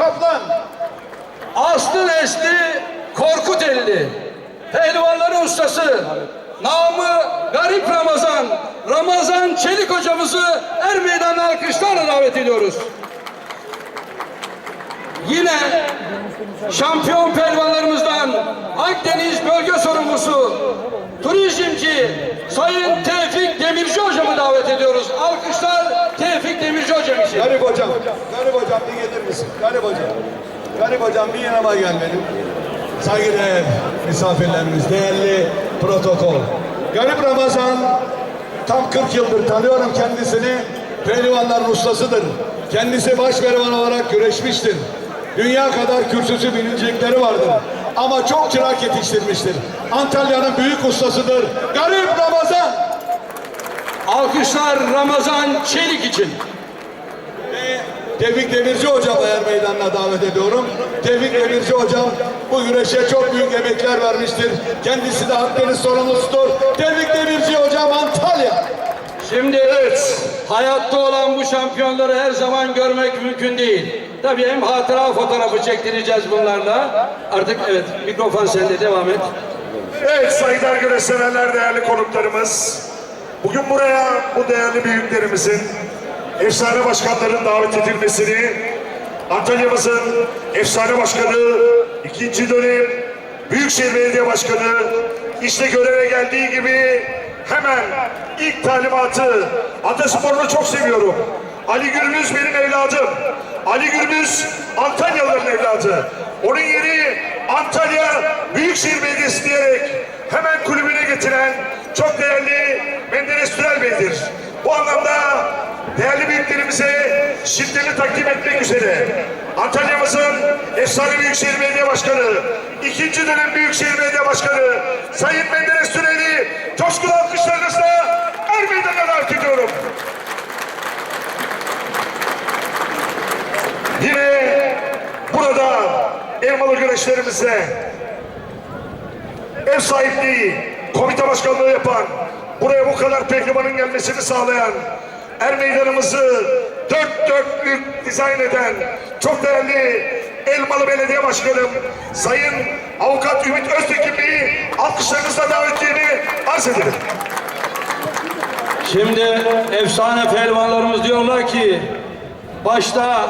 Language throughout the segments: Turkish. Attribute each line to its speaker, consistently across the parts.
Speaker 1: Kaplan.
Speaker 2: Aslı Nesli Korkuteli, pehlivanların ustası, namı Garip Ramazan, Ramazan Çelik hocamızı er meydanına alkışlarla davet ediyoruz. Yine şampiyon pehlivanlarımızdan Akdeniz bölge sorumlusu, turizmci Sayın Tevfik Demirci hocamı davet ediyoruz. Alkışlar Tevfik Demirci hocam için.
Speaker 1: Garip hocam. Garip hocam bir gelir misin? Garip hocam. Garip hocam bir yanıma gel benim. Saygıdeğer misafirlerimiz, değerli protokol. Garip Ramazan tam 40 yıldır tanıyorum kendisini. Pehlivanların ustasıdır. Kendisi baş pehlivan olarak güreşmiştir. Dünya kadar kürsüsü bilinecekleri vardır. Ama çok çırak yetiştirmiştir. Antalya'nın büyük ustasıdır. Garip Ramazan.
Speaker 2: Alkışlar Ramazan Çelik için.
Speaker 1: Tevfik Demirci hocamı er meydanına davet ediyorum. Tevfik Demirci hocam bu güreşe çok büyük emekler vermiştir. Kendisi de Akdeniz sorumlusudur. Tevfik Demirci hocam Antalya.
Speaker 2: Şimdi evet, hayatta olan bu şampiyonları her zaman görmek mümkün değil. Tabii hem hatıra fotoğrafı çektireceğiz bunlarla. Artık evet, mikrofon sende devam et.
Speaker 3: Evet saygıdeğer güreş severler, değerli konuklarımız. Bugün buraya bu değerli büyüklerimizin, efsane başkanların davet edilmesini, Antalya'mızın efsane başkanı, ikinci dönem Büyükşehir Belediye Başkanı, işte göreve geldiği gibi hemen ilk talimatı, Ataspor'unu çok seviyorum. Ali Gürbüz benim evladım. Ali Gürbüz Antalyalıların evladı. Onun yeri Antalya Büyükşehir Belediyesi diyerek hemen kulübüne getiren çok değerli Menderes Türel Bey'dir. Bu anlamda değerli büyüklerimize şiddetli takdim etmek üzere Antalya'mızın efsane Büyükşehir Belediye Başkanı, ikinci dönem Büyükşehir Belediye Başkanı Sayın Menderes Türel'i coşkulu alkışlarınızla er meydanına davet ediyorum. Yine burada elmalı güreşlerimizde ev sahipliği, komite başkanlığı yapan, buraya bu kadar pehlivanın gelmesini sağlayan, er meydanımızı dört dörtlük dizayn eden çok değerli Elmalı Belediye Başkanım Sayın Avukat Ümit Öztekin Bey'i alkışlarınızla davetliğini arz ederim.
Speaker 2: Şimdi efsane pehlivanlarımız diyorlar ki, başta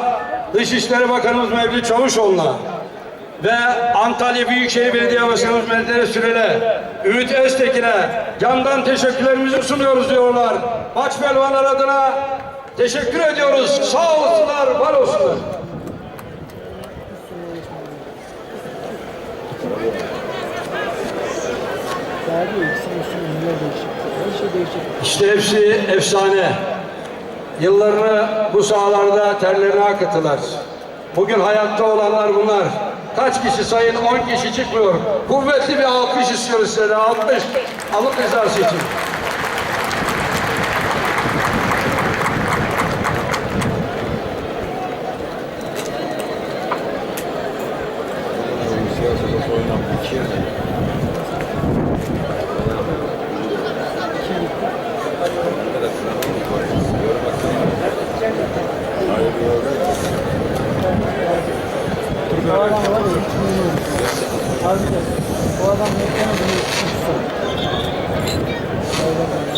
Speaker 2: Dışişleri Bakanımız Mevlüt Çavuşoğlu'na ve Antalya Büyükşehir Belediye Başkanımız Menderes Sürel'e, Ümit Öztekin'e candan teşekkürlerimizi sunuyoruz diyorlar. Baş pehlivanlar adına teşekkür ediyoruz. Sağ olsunlar, var olsunlar. İşte hepsi efsane. Yıllarını bu sahalarda terlerine akıttılar. Bugün hayatta olanlar bunlar. Kaç kişi sayın? 10 kişi çıkmıyor. Kuvvetli bir alkış istiyoruz size. 60 alıp rızası için. Thank you. Harbiden. Bu adam mekana bunu tutsun. Harbiden.